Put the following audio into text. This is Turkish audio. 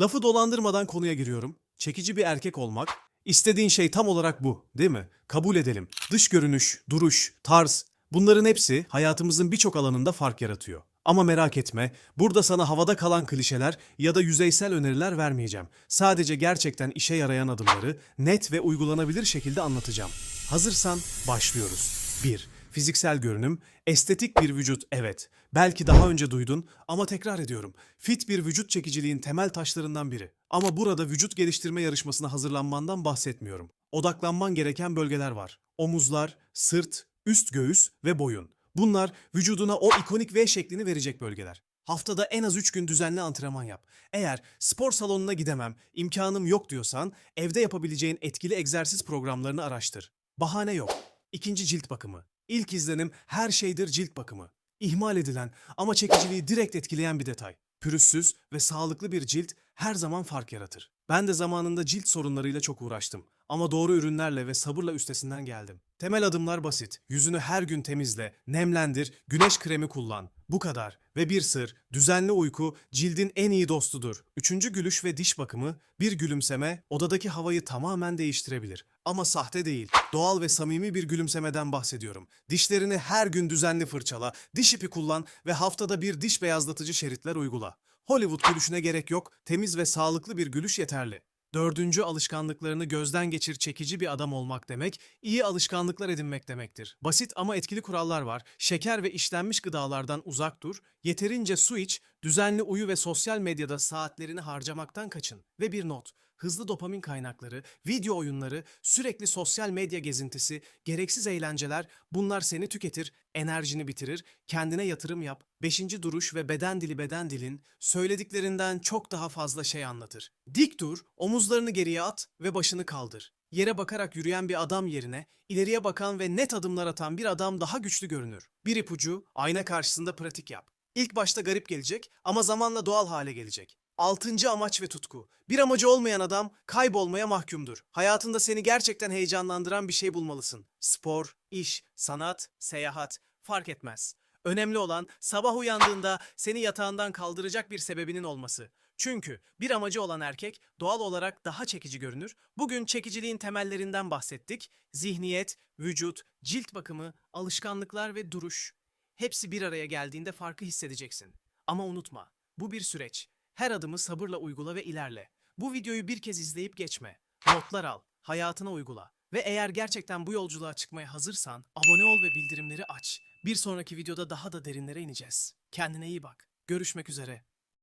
Lafı dolandırmadan konuya giriyorum. Çekici bir erkek olmak, istediğin şey tam olarak bu, değil mi? Kabul edelim. Dış görünüş, duruş, tarz, bunların hepsi hayatımızın birçok alanında fark yaratıyor. Ama merak etme, burada sana havada kalan klişeler ya da yüzeysel öneriler vermeyeceğim. Sadece gerçekten işe yarayan adımları net ve uygulanabilir şekilde anlatacağım. Hazırsan başlıyoruz. 1. Fiziksel görünüm, estetik bir vücut evet. Belki daha önce duydun ama tekrar ediyorum. Fit bir vücut çekiciliğin temel taşlarından biri. Ama burada vücut geliştirme yarışmasına hazırlanmandan bahsetmiyorum. Odaklanman gereken bölgeler var. Omuzlar, sırt, üst göğüs ve boyun. Bunlar vücuduna o ikonik V şeklini verecek bölgeler. Haftada en az 3 gün düzenli antrenman yap. Eğer spor salonuna gidemem, imkanım yok diyorsan evde yapabileceğin etkili egzersiz programlarını araştır. Bahane yok. İkinci cilt bakımı. İlk izlenim her şeydir cilt bakımı. İhmal edilen ama çekiciliği direkt etkileyen bir detay. Pürüzsüz ve sağlıklı bir cilt her zaman fark yaratır. Ben de zamanında cilt sorunlarıyla çok uğraştım. Ama doğru ürünlerle ve sabırla üstesinden geldim. Temel adımlar basit. Yüzünü her gün temizle, nemlendir, güneş kremi kullan. Bu kadar. Ve bir sır, düzenli uyku cildin en iyi dostudur. Üçüncü gülüş ve diş bakımı, bir gülümseme odadaki havayı tamamen değiştirebilir. Ama sahte değil, doğal ve samimi bir gülümsemeden bahsediyorum. Dişlerini her gün düzenli fırçala, diş ipi kullan ve haftada bir diş beyazlatıcı şeritler uygula. Hollywood gülüşüne gerek yok, temiz ve sağlıklı bir gülüş yeterli. Dördüncü alışkanlıklarını gözden geçir çekici bir adam olmak demek, iyi alışkanlıklar edinmek demektir. Basit ama etkili kurallar var. Şeker ve işlenmiş gıdalardan uzak dur, yeterince su iç, düzenli uyu ve sosyal medyada saatlerini harcamaktan kaçın. Ve bir not, hızlı dopamin kaynakları, video oyunları, sürekli sosyal medya gezintisi, gereksiz eğlenceler bunlar seni tüketir, enerjini bitirir, kendine yatırım yap. Beşinci duruş ve beden dili beden dilin söylediklerinden çok daha fazla şey anlatır. Dik dur, omuzlarını geriye at ve başını kaldır. Yere bakarak yürüyen bir adam yerine ileriye bakan ve net adımlar atan bir adam daha güçlü görünür. Bir ipucu, ayna karşısında pratik yap. İlk başta garip gelecek ama zamanla doğal hale gelecek. Altıncı amaç ve tutku. Bir amacı olmayan adam kaybolmaya mahkumdur. Hayatında seni gerçekten heyecanlandıran bir şey bulmalısın. Spor, iş, sanat, seyahat fark etmez. Önemli olan sabah uyandığında seni yatağından kaldıracak bir sebebinin olması. Çünkü bir amacı olan erkek doğal olarak daha çekici görünür. Bugün çekiciliğin temellerinden bahsettik. Zihniyet, vücut, cilt bakımı, alışkanlıklar ve duruş. Hepsi bir araya geldiğinde farkı hissedeceksin. Ama unutma, bu bir süreç. Her adımı sabırla uygula ve ilerle. Bu videoyu bir kez izleyip geçme. Notlar al, hayatına uygula. Ve eğer gerçekten bu yolculuğa çıkmaya hazırsan abone ol ve bildirimleri aç. Bir sonraki videoda daha da derinlere ineceğiz. Kendine iyi bak. Görüşmek üzere.